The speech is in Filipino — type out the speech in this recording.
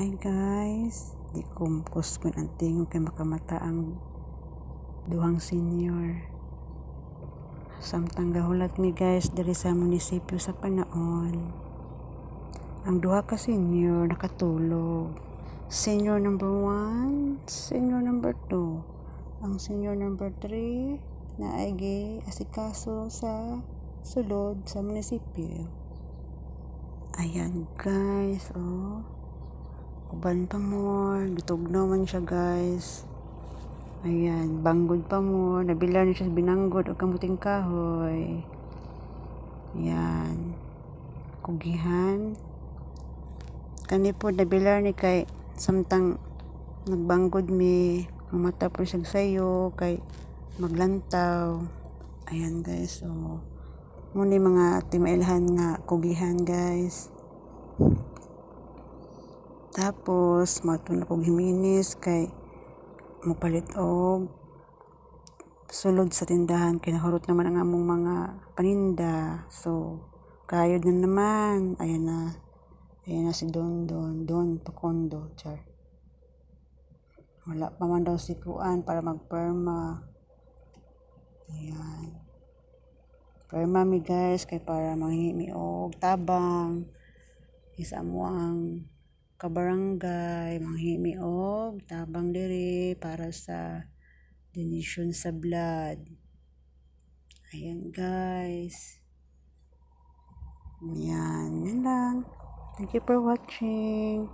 Hi guys, di kumpus kun ang tingog kay makamata ang duhang senior. Samtang gahulat mi guys diri sa munisipyo sa Panaon. Ang duha ka senior nakatulog. Senior number 1, senior number 2. Ang senior number 3 na ay asikaso sa sulod sa munisipyo. Ayan guys, oh. Uban pa mo, gitugnaw man siya guys. Ayan, banggod pa mo, nabilar niya siya binanggod o kamuting kahoy. Ayan. Kugihan. Kani po nabilar ni kay samtang nagbanggod mi ang mata po siya sayo kay maglantaw. Ayan guys, so muni mga timailhan nga kugihan guys. Tapos, mato na kong himinis kay mupalit og sulod sa tindahan kay nahurot naman ang among mga paninda. So, kayod na naman. Ayan na. Ayan na si Don Don. Don Pakondo. Char. Wala pa man daw si Kuan para magperma. Ayan. Perma mi guys kay para manghimi og tabang. Isa mo ang kabarangay manghimi og tabang diri para sa donation sa blood. Ayan guys. Yan, yan lang. Thank you for watching.